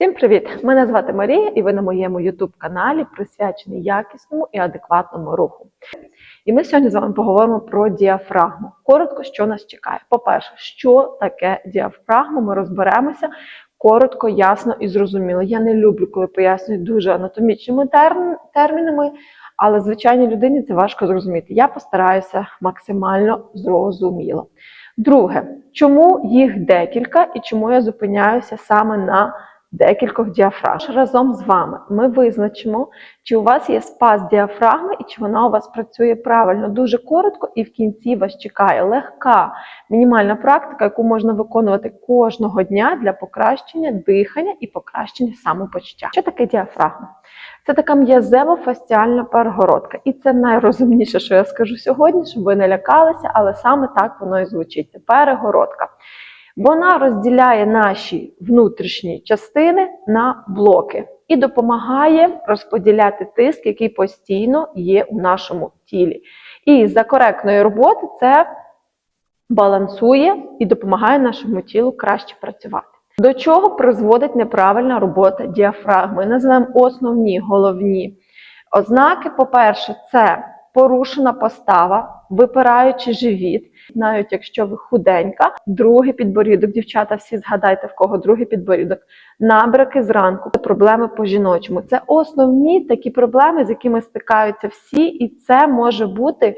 Всім привіт! Мене звати Марія, і ви на моєму youtube каналі присвячений якісному і адекватному руху. І ми сьогодні з вами поговоримо про діафрагму. Коротко, що нас чекає. По-перше, що таке діафрагма, ми розберемося коротко, ясно і зрозуміло. Я не люблю, коли пояснюють дуже анатомічними терм- термінами, але звичайній людині це важко зрозуміти. Я постараюся максимально зрозуміло. Друге, чому їх декілька і чому я зупиняюся саме на декількох діафрагм. Разом з вами ми визначимо, чи у вас є спас діафрагми і чи вона у вас працює правильно. Дуже коротко, і в кінці вас чекає легка мінімальна практика, яку можна виконувати кожного дня для покращення дихання і покращення самопочуття. Що таке діафрагма? Це така м'язево-фасціальна перегородка. І це найрозумніше, що я скажу сьогодні, щоб ви не лякалися, але саме так воно і звучить. Це перегородка. Вона розділяє наші внутрішні частини на блоки і допомагає розподіляти тиск, який постійно є у нашому тілі. І за коректної роботи це балансує і допомагає нашому тілу краще працювати. До чого призводить неправильна робота діафрагми? Називаємо основні головні ознаки. По-перше, це порушена постава, випираючи живіт, навіть якщо ви худенька, другий підборідок, дівчата, всі згадайте, в кого другий підборідок, набряки зранку, проблеми по жіночому. Це основні такі проблеми, з якими стикаються всі, і це може бути.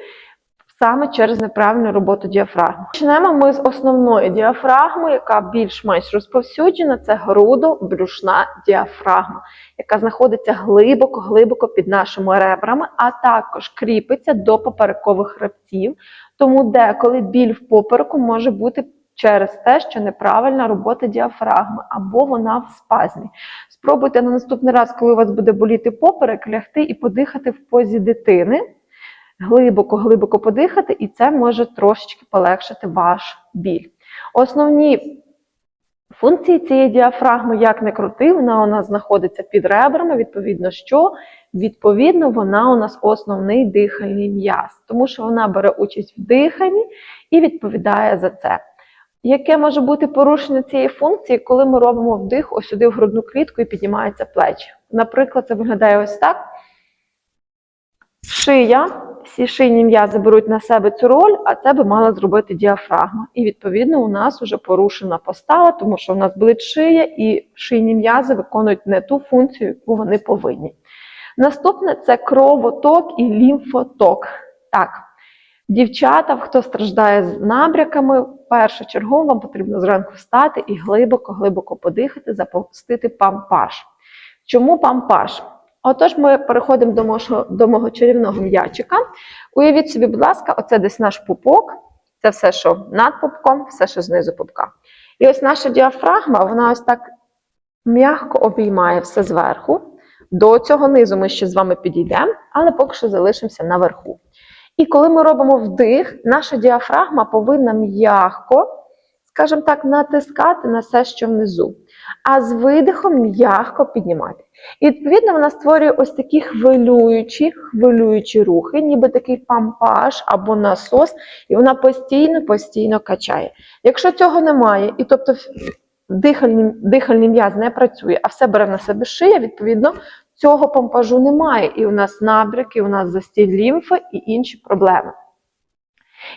Саме через неправильну роботу діафрагми. Почнемо ми з основної діафрагми, яка більш-менш розповсюджена, це грудо-брюшна діафрагма, яка знаходиться глибоко-глибоко під нашими ребрами, а також кріпиться до поперекових хребців. Тому деколи біль в попереку може бути через те, що неправильна робота діафрагми, або вона в спазмі. Спробуйте на наступний раз, коли у вас буде боліти поперек, лягти і подихати в позі дитини глибоко-глибоко подихати, і це може трошечки полегшити ваш біль. Основні функції цієї діафрагми, як не крути, вона у нас знаходиться під ребрами, відповідно, що? Відповідно, вона у нас основний дихальний м'яз, тому що вона бере участь в диханні і відповідає за це. Яке може бути порушення цієї функції, коли ми робимо вдих ось сюди в грудну клітку і піднімаються плечі? Наприклад, це виглядає ось так. Шия, всі шийні м'язи беруть на себе цю роль, а це би мала зробити діафрагма. І відповідно у нас вже порушена постава, тому що у нас болить шия, і шийні м'язи виконують не ту функцію, яку вони повинні. Наступне це кровоток і лімфоток. Так, дівчата, хто страждає з набряками, чергу вам потрібно зранку встати і глибоко-глибоко подихати, запустити пампаш. Чому пампаш? Отож, ми переходимо до мого, до мого чарівного м'ячика. Уявіть собі, будь ласка, оце десь наш пупок. Це все, що над пупком, все, що знизу пупка. І ось наша діафрагма, вона ось так м'яко обіймає все зверху. До цього низу ми ще з вами підійдемо, але поки що залишимося наверху. І коли ми робимо вдих, наша діафрагма повинна м'яко, скажімо так, натискати на все, що внизу. А з видихом м'яко піднімати. І відповідно вона створює ось такі хвилюючі, хвилюючі рухи, ніби такий пампаж або насос, і вона постійно-постійно качає. Якщо цього немає, і тобто дихальний, дихальний м'яз не працює, а все бере на себе шия, відповідно, цього помпажу немає. І у нас набряки, у нас застіль лімфи і інші проблеми.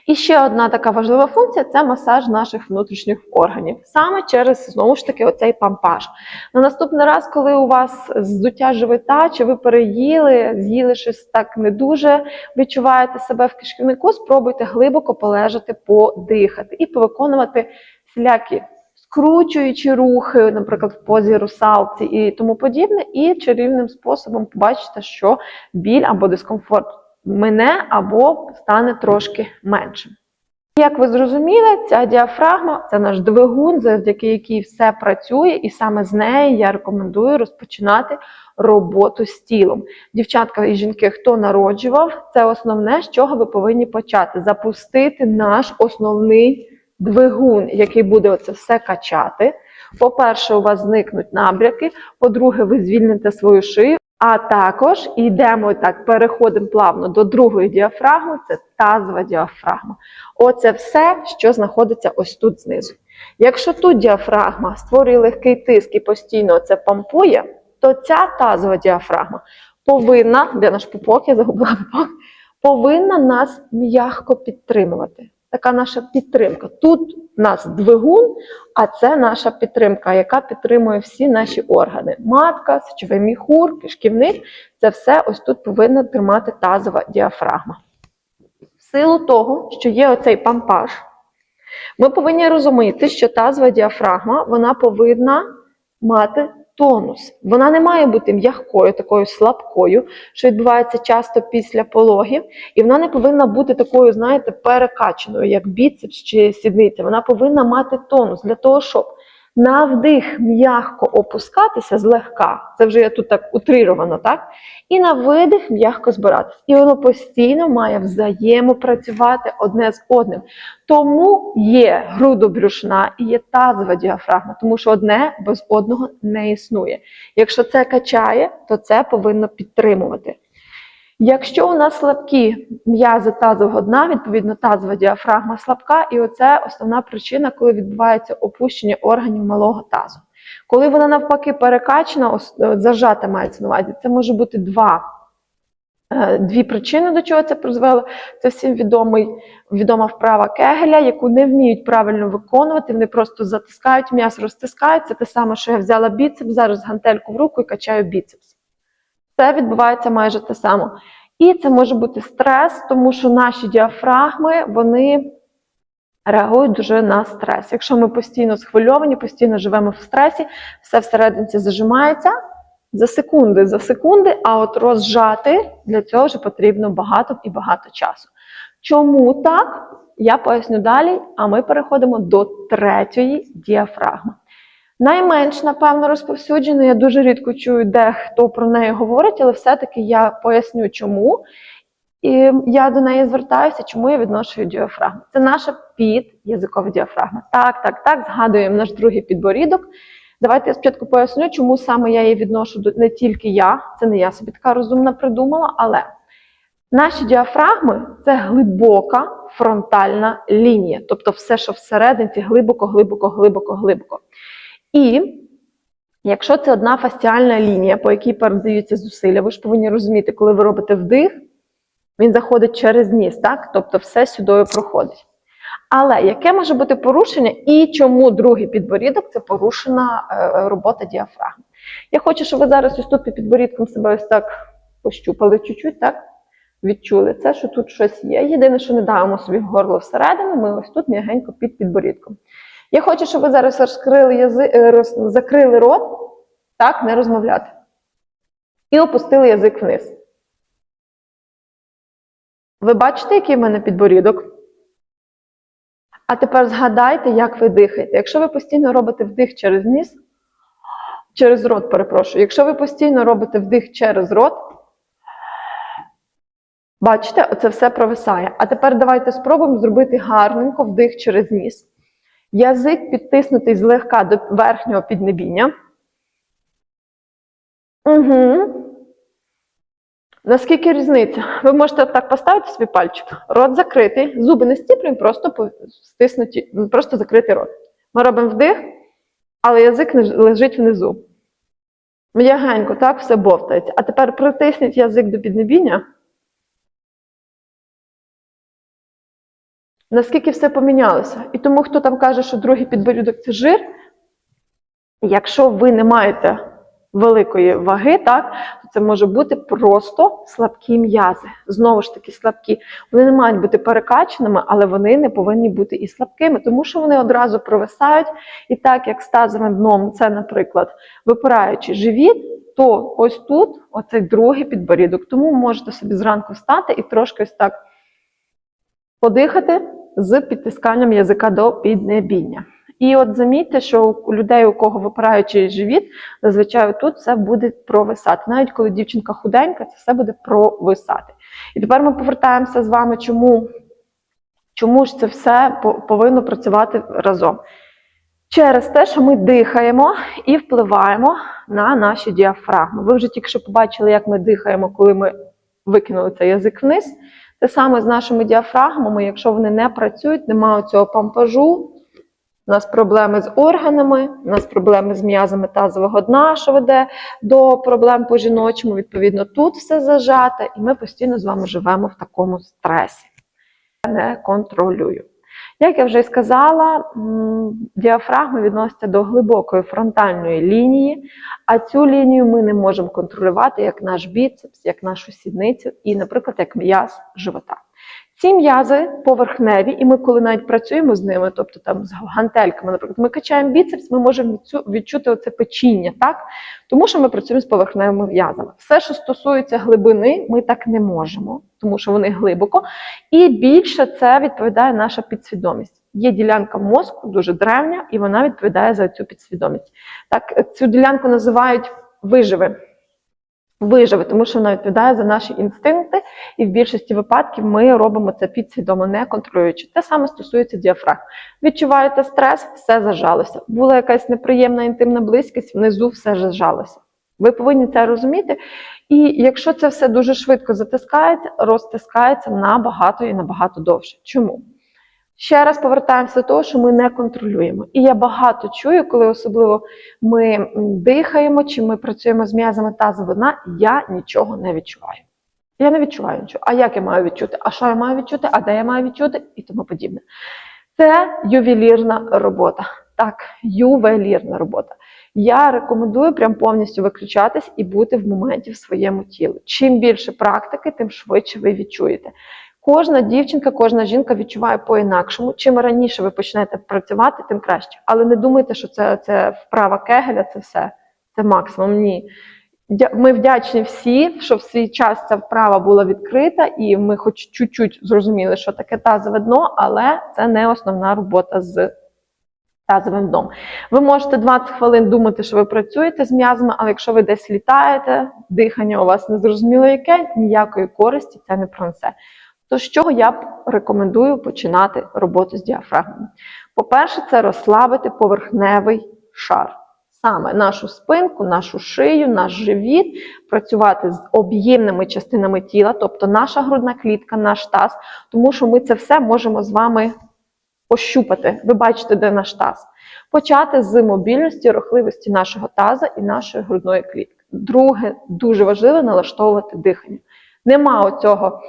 І ще одна така важлива функція це масаж наших внутрішніх органів. Саме через, знову ж таки, оцей пампаж. На наступний раз, коли у вас здуття живота, чи ви переїли, з'їли щось так не дуже, відчуваєте себе в кишківнику, спробуйте глибоко полежати, подихати і повиконувати всілякі скручуючі рухи, наприклад, в позі русалці і тому подібне, і чарівним способом побачите, що біль або дискомфорт мине або стане трошки меншим. Як ви зрозуміли, ця діафрагма це наш двигун, завдяки якій все працює, і саме з неї я рекомендую розпочинати роботу з тілом. Дівчатка і жінки, хто народжував, це основне, з чого ви повинні почати запустити наш основний двигун, який буде оце все качати. По-перше, у вас зникнуть набряки, по-друге, ви звільните свою шию. А також йдемо так, переходимо плавно до другої діафрагми, це тазова діафрагма. Оце все, що знаходиться ось тут знизу. Якщо тут діафрагма створює легкий тиск і постійно це помпує, то ця тазова діафрагма повинна, де наш пупок, я загубила пупок, повинна нас м'яко підтримувати. Така наша підтримка. Тут у нас двигун, а це наша підтримка, яка підтримує всі наші органи. Матка, сечовий міхур, кишківник це все ось тут повинна тримати тазова діафрагма. В силу того, що є оцей пампаж, ми повинні розуміти, що тазова діафрагма вона повинна мати тонус. Вона не має бути м'якою, такою слабкою, що відбувається часто після пологів, і вона не повинна бути такою, знаєте, перекаченою, як біцепс чи сідниця. Вона повинна мати тонус для того, щоб на вдих м'яко опускатися злегка. Це вже я тут так утрировано, так? І на видих м'яко збиратися. І воно постійно має взаємопрацювати одне з одним. Тому є грудобрюшна і є тазова діафрагма, тому що одне без одного не існує. Якщо це качає, то це повинно підтримувати. Якщо у нас слабкі м'язи тазового дна, відповідно тазова діафрагма слабка, і оце основна причина, коли відбувається опущення органів малого тазу. Коли вона навпаки перекачана, ос- е, зажата мається на увазі, це може бути два. е, Дві причини, до чого це призвело. Це всім відомий, відома вправа Кегеля, яку не вміють правильно виконувати. Вони просто затискають м'ясо, розтискають. Це те саме, що я взяла біцепс, зараз гантельку в руку і качаю біцепс. Це відбувається майже те саме. І це може бути стрес, тому що наші діафрагми вони реагують дуже на стрес. Якщо ми постійно схвильовані, постійно живемо в стресі, все всередині зажимається за секунди, за секунди, а от розжати для цього вже потрібно багато і багато часу. Чому так? Я поясню далі, а ми переходимо до третьої діафрагми. Найменш, напевно, розповсюджена, я дуже рідко чую, де хто про неї говорить, але все-таки я поясню, чому. І я до неї звертаюся, чому я відношу діафрагму. Це наша під'язикова діафрагма. Так, так, так, згадуємо наш другий підборідок. Давайте я спочатку поясню, чому саме я її відношу до не тільки я, це не я собі така розумна придумала, але наші діафрагми це глибока фронтальна лінія, тобто все, що всередині, глибоко, глибоко, глибоко, глибоко. І якщо це одна фасціальна лінія, по якій передаються зусилля, ви ж повинні розуміти, коли ви робите вдих, він заходить через ніс, так? Тобто все сюди проходить. Але яке може бути порушення і чому другий підборідок це порушена е, робота діафрагми? Я хочу, щоб ви зараз ось тут під підборідком себе ось так пощупали чуть-чуть, так? Відчули це, що тут щось є. Єдине, що не давимо собі в горло всередину, ми ось тут м'ягенько під підборідком. Я хочу, щоб ви зараз розкрили язи... е, роз... закрили рот, так, не розмовляти. І опустили язик вниз. Ви бачите, який в мене підборідок? А тепер згадайте, як ви дихаєте. Якщо ви постійно робите вдих через ніс, через рот, перепрошую, якщо ви постійно робите вдих через рот, бачите, оце все провисає. А тепер давайте спробуємо зробити гарненько вдих через ніс. Язик підтиснутий злегка до верхнього піднебіння. Угу. Наскільки різниця? Ви можете так поставити собі пальчик, рот закритий, зуби не стіплюємо, просто стиснуті, ну, просто закритий рот. Ми робимо вдих, але язик лежить внизу. М'ягенько, так, все бовтається. А тепер притисніть язик до піднебіння. Наскільки все помінялося. І тому, хто там каже, що другий підборідок це жир, якщо ви не маєте великої ваги, так, то це може бути просто слабкі м'язи. Знову ж таки, слабкі. Вони не мають бути перекачаними, але вони не повинні бути і слабкими, тому що вони одразу провисають. І так як з тазовим дном, це, наприклад, випираючи живіт, то ось тут оцей другий підборідок. Тому можете собі зранку встати і трошки ось так подихати з підтисканням язика до піднебіння. І от замітьте, що у людей, у кого випираючий живіт, зазвичай тут все буде провисати. Навіть коли дівчинка худенька, це все буде провисати. І тепер ми повертаємося з вами, чому, чому ж це все повинно працювати разом. Через те, що ми дихаємо і впливаємо на наші діафрагми. Ви вже тільки що побачили, як ми дихаємо, коли ми викинули цей язик вниз. Те саме з нашими діафрагмами, якщо вони не працюють, немає цього пампажу, У нас проблеми з органами, у нас проблеми з м'язами тазового дна, що веде до проблем по жіночому. Відповідно, тут все зажате, і ми постійно з вами живемо в такому стресі. Не контролюю. Як я вже й сказала, діафрагми діафрагма відноситься до глибокої фронтальної лінії, а цю лінію ми не можемо контролювати як наш біцепс, як нашу сідницю і, наприклад, як м'яз живота. Ці м'язи поверхневі, і ми, коли навіть працюємо з ними, тобто там з гантельками, наприклад, ми качаємо біцепс, ми можемо відчути оце печіння, так? Тому що ми працюємо з поверхневими м'язами. Все, що стосується глибини, ми так не можемо, тому що вони глибоко. І більше це відповідає наша підсвідомість. Є ділянка мозку, дуже древня, і вона відповідає за цю підсвідомість. Так, цю ділянку називають виживи. Виживи, тому що вона відповідає за наші інстинкти, і в більшості випадків ми робимо це підсвідомо, не контролюючи. Те саме стосується діафрагм. Відчуваєте стрес, все зажалося. Була якась неприємна інтимна близькість, внизу все зажалося. Ви повинні це розуміти. І якщо це все дуже швидко затискається, розтискається набагато і набагато довше. Чому? Ще раз повертаємося до того, що ми не контролюємо. І я багато чую, коли особливо ми дихаємо чи ми працюємо з м'язами тазового дна, я нічого не відчуваю. Я не відчуваю нічого. А як я маю відчути? А що я маю відчути? А де я маю відчути? І тому подібне. Це ювелірна робота. Так, ювелірна робота. Я рекомендую прям повністю виключатись і бути в моменті в своєму тілі. Чим більше практики, тим швидше ви відчуєте. Кожна дівчинка, кожна жінка відчуває по-інакшому. Чим раніше ви почнете працювати, тим краще. Але не думайте, що це, це вправа кегеля, це все. Це максимум. Ні. Ми вдячні всі, що в свій час ця вправа була відкрита, і ми хоч чуть-чуть зрозуміли, що таке тазове дно, але це не основна робота з тазовим дном. Ви можете 20 хвилин думати, що ви працюєте з м'язами, але якщо ви десь літаєте, дихання у вас незрозуміло яке, ніякої користі це не принесе. То з чого я б рекомендую починати роботу з діафрагмою? По-перше, це розслабити поверхневий шар. Саме нашу спинку, нашу шию, наш живіт, працювати з об'ємними частинами тіла, тобто наша грудна клітка, наш таз, тому що ми це все можемо з вами пощупати. Ви бачите, де наш таз. Почати з мобільності, рухливості нашого таза і нашої грудної клітки. Друге, дуже важливо налаштовувати дихання. Нема оцього.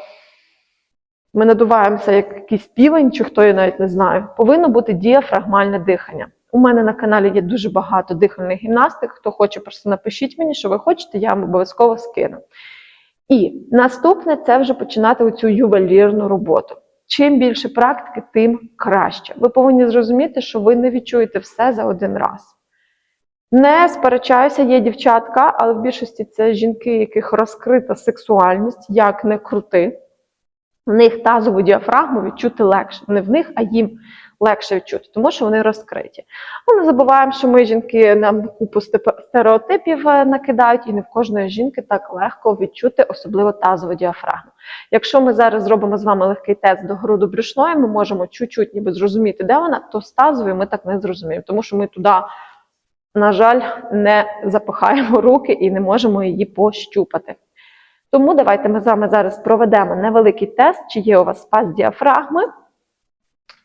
Ми надуваємося як якийсь півень, чи хто я навіть не знаю. Повинно бути діафрагмальне дихання. У мене на каналі є дуже багато дихальних гімнастик. Хто хоче, просто напишіть мені, що ви хочете, я вам обов'язково скину. І наступне це вже починати оцю ювелірну роботу. Чим більше практики, тим краще. Ви повинні зрозуміти, що ви не відчуєте все за один раз. Не сперечаюся, є дівчатка, але в більшості це жінки, яких розкрита сексуальність, як не крути. В них тазову діафрагму відчути легше. Не в них, а їм легше відчути, тому що вони розкриті. Але не забуваємо, що ми жінки нам купу стереотипів е, накидають, і не в кожної жінки так легко відчути, особливо тазову діафрагму. Якщо ми зараз зробимо з вами легкий тест до груду брюшної, ми можемо чуть-чуть ніби зрозуміти, де вона, то з тазовою ми так не зрозуміємо, тому що ми туди, на жаль, не запихаємо руки і не можемо її пощупати. Тому давайте ми з вами зараз проведемо невеликий тест, чи є у вас спас діафрагми,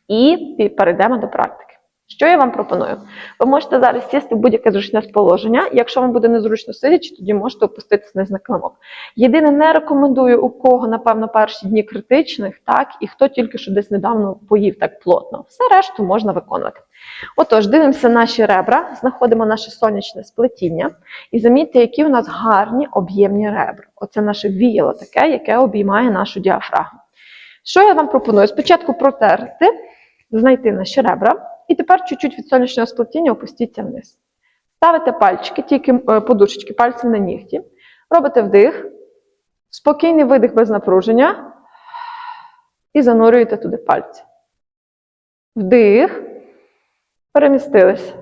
і перейдемо до практики. Що я вам пропоную? Ви можете зараз сісти в будь-яке зручне положення. Якщо вам буде незручно сидячи, тоді можете опуститися на килимок. Єдине, не рекомендую у кого, напевно, перші дні критичних, так, і хто тільки що десь недавно поїв так плотно. Все решту можна виконувати. Отож, дивимося наші ребра, знаходимо наше сонячне сплетіння і замітьте, які у нас гарні об'ємні ребра. Оце наше віяло таке, яке обіймає нашу діафрагму. Що я вам пропоную? Спочатку протерти, знайти наші ребра, і тепер чуть-чуть від сонячного сплетіння опустіться вниз. Ставите пальчики, тільки е, подушечки, пальців на нігті. Робите вдих, спокійний видих без напруження і занурюєте туди пальці. Вдих, перемістились.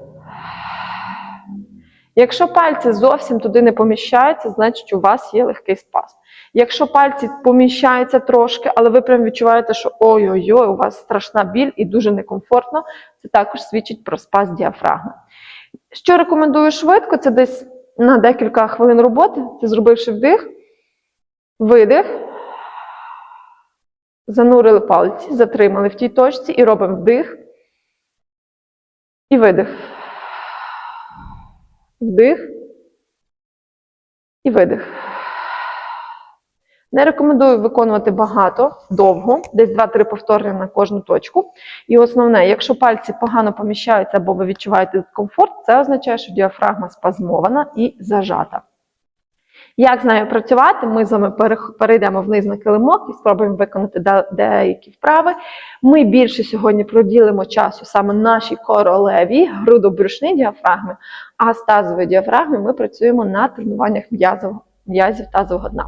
Якщо пальці зовсім туди не поміщаються, значить у вас є легкий спазм. Якщо пальці поміщаються трошки, але ви прям відчуваєте, що ой-ой-ой, у вас страшна біль і дуже некомфортно, це також свідчить про спазм діафрагми. Що рекомендую швидко, це десь на декілька хвилин роботи, це зробивши вдих, видих, занурили пальці, затримали в тій точці і робимо вдих, І видих. Вдих. І видих. Не рекомендую виконувати багато, довго, десь 2-3 повтори на кожну точку. І основне, якщо пальці погано поміщаються або ви відчуваєте дискомфорт, це означає, що діафрагма спазмована і зажата. Як з нею працювати, ми з вами перейдемо вниз на килимок і спробуємо виконати деякі вправи. Ми більше сьогодні приділимо часу саме нашій королеві, грудобрюшній діафрагмі, а з тазової діафрагми ми працюємо на тренуваннях м'язів тазового дна.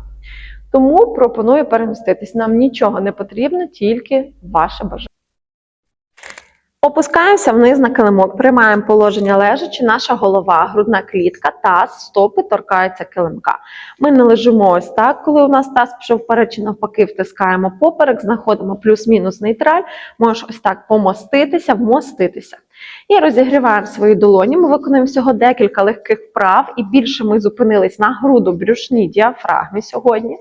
Тому пропоную переміститись. Нам нічого не потрібно, тільки ваше бажання. Опускаємося вниз на килимок, приймаємо положення лежачи, наша голова, грудна клітка, таз, стопи торкаються килимка. Ми не лежимо ось так, коли у нас таз пішов вперед чи навпаки, втискаємо поперек, знаходимо плюс-мінус нейтраль, можеш ось так помоститися, вмоститися. І розігріваємо свої долоні. Ми виконуємо всього декілька легких вправ, і більше ми зупинились на грудо-брюшній діафрагмі сьогодні.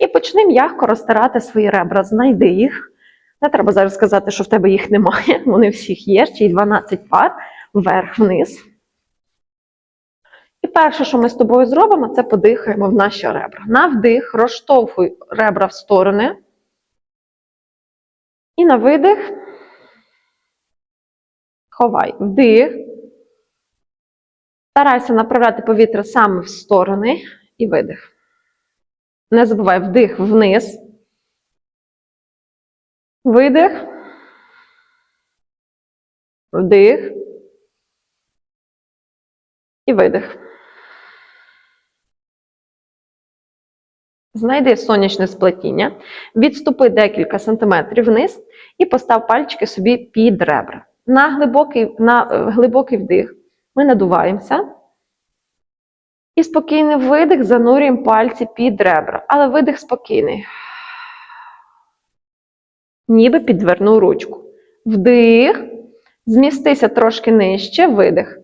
І почни м'яко розтирати свої ребра. Знайди їх. Не треба зараз сказати, що в тебе їх немає. Вони всіх є, ще й 12 пар вверх-вниз. І перше, що ми з тобою зробимо, це подихаємо в наші ребра. На вдих, розштовхуй ребра в сторони. І на видих. Ховай. Вдих. Старайся направляти повітря саме в сторони і видих. Не забувай вдих вниз. Видих. Вдих. І видих. Знайди сонячне сплетіння, відступи декілька сантиметрів вниз і постав пальчики собі під ребра. На глибокий, на е, глибокий вдих ми надуваємося. І спокійний видих занурюємо пальці під ребра. Але видих спокійний. Ніби підвернув ручку. Вдих. Змістися трошки нижче, видих.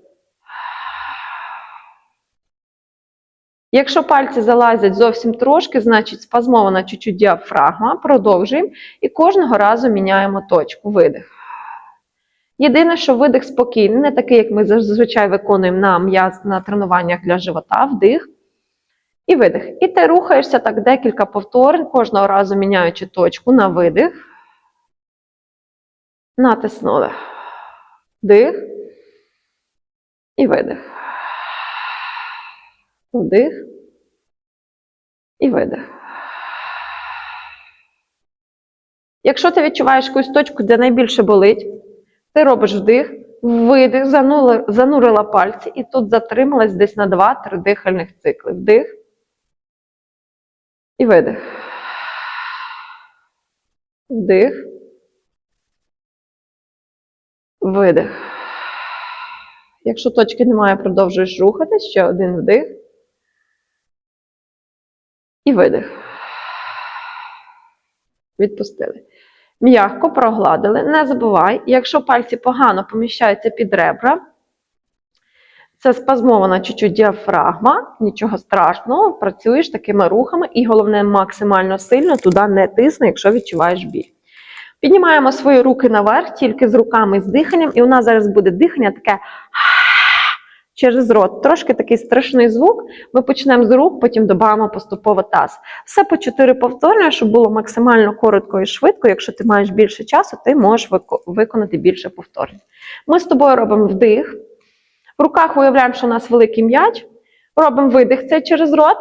Якщо пальці залазять зовсім трошки, значить спазмована чуть-чуть діафрагма. Продовжуємо і кожного разу міняємо точку. Видих. Єдине, що видих спокійний, не такий, як ми зазвичай виконуємо на м'яз на тренуваннях для живота, вдих і видих. І ти рухаєшся так декілька повторень, кожного разу міняючи точку на видих. Натиснули. Вдих. І видих. Вдих. І видих. Якщо ти відчуваєш якусь точку, де найбільше болить, ти робиш вдих, видих, занула, занурила пальці і тут затрималась десь на 2-3 дихальних цикли. Вдих. І видих. Вдих. Видих. Якщо точки немає, продовжуєш рухатись. Ще один вдих. І видих. Відпустили. М'яко прогладили. Не забувай, якщо пальці погано поміщаються під ребра, це спазмована чуть-чуть діафрагма, нічого страшного, працюєш такими рухами, і головне, максимально сильно туди не тисни, якщо відчуваєш біль. Піднімаємо свої руки наверх, тільки з руками з диханням, і у нас зараз буде дихання таке через рот. Трошки такий страшний звук. Ми почнемо з рук, потім додамо поступово таз. Все по 4 повторення, щоб було максимально коротко і швидко. Якщо ти маєш більше часу, ти можеш виконати більше повторень. Ми з тобою робимо вдих. В руках уявляємо, що у нас великий м'яч. Робимо видих цей через рот.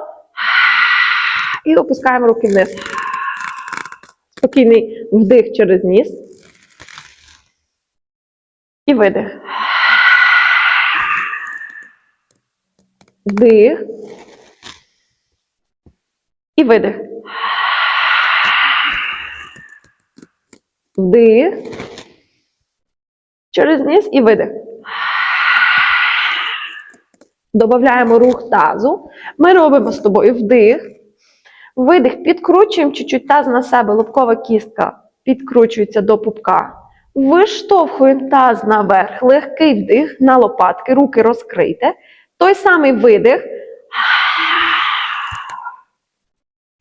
І опускаємо руки вниз. Спокійний вдих через ніс. І видих. Вдих. І видих. Вдих. Через ніс і видих. Додаємо рух тазу. Ми робимо з тобою вдих. Видих, підкручуємо чуть-чуть таз на себе, лобкова кістка підкручується до пупка. Виштовхуємо таз наверх, легкий вдих на лопатки, руки розкрийте. Той самий видих.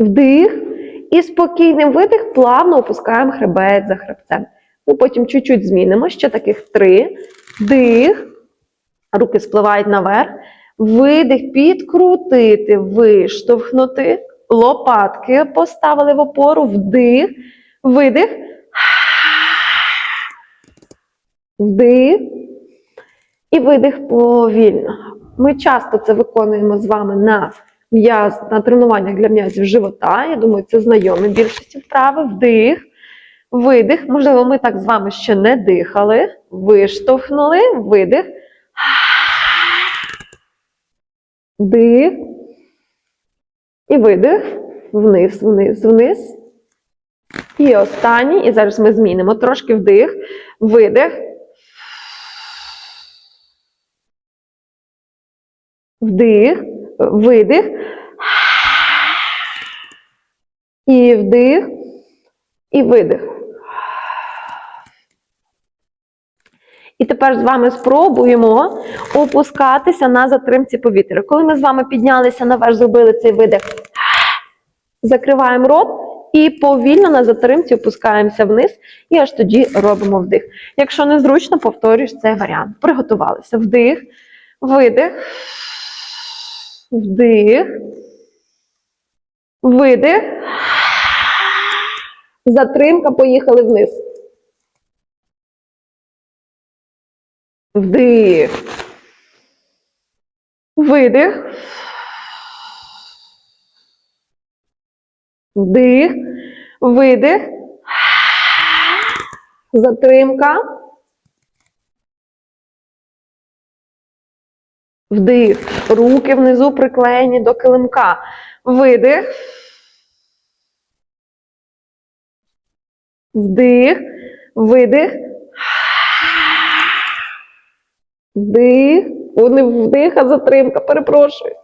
Вдих. І спокійний видих, плавно опускаємо хребет за хребцем. Ми потім чуть-чуть змінимо, ще таких три. Вдих. Руки спливають наверх. Видих, підкрутити, виштовхнути. Лопатки поставили в опору. Вдих. Видих. Вдих. І видих повільно. Ми часто це виконуємо з вами на м'яз, на тренуваннях для м'язів живота. Я думаю, це знайомі більшості вправи. Вдих, видих. Можливо, ми так з вами ще не дихали. Виштовхнули, видих. Вдих. І видих. Вниз, вниз, вниз. І останній. І зараз ми змінимо трошки вдих, видих. Вдих, видих. І вдих, і видих. І тепер з вами спробуємо опускатися на затримці повітря. Коли ми з вами піднялися наверх, зробили цей видих, закриваємо рот і повільно на затримці опускаємося вниз, і аж тоді робимо вдих. Якщо незручно, повторюєш цей варіант. Приготувалися. Вдих, видих. Вдих. Видих. Затримка. Поїхали вниз. Вдих. Видих. Вдих. Видих. Затримка. Вдих. Руки внизу приклеєні до килимка. Видих. Вдих. Видих. Вдих. О, не вдих, а затримка. Перепрошую.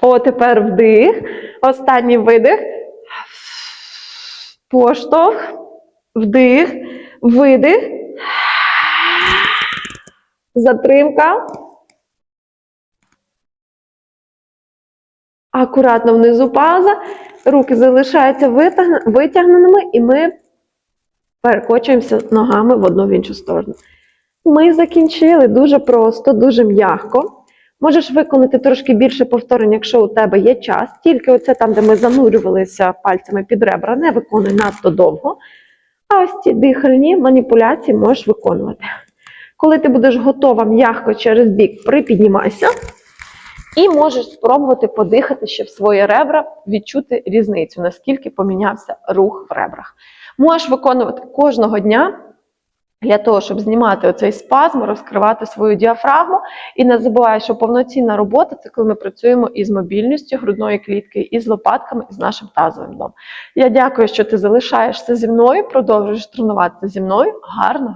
О, тепер вдих. Останній видих. Поштовх. Вдих. Видих. Затримка. Акуратно внизу пауза. Руки залишаються витягненими, і ми перекочуємося ногами в одну в іншу сторону. Ми закінчили дуже просто, дуже м'яко. Можеш виконати трошки більше повторень, якщо у тебе є час. Тільки оце там, де ми занурювалися пальцями під ребра, не виконуй надто довго. А ось ці дихальні маніпуляції можеш виконувати. Коли ти будеш готова м'яко через бік, припіднімайся. І можеш спробувати подихати ще в свої ребра, відчути різницю, наскільки помінявся рух в ребрах. Можеш виконувати кожного дня для того, щоб знімати оцей спазм, розкривати свою діафрагму. І не забувай, що повноцінна робота це коли ми працюємо із мобільністю грудної клітки, із лопатками, і з нашим тазовим дном. Я дякую, що ти залишаєшся зі мною, продовжуєш тренуватися зі мною. Гарно!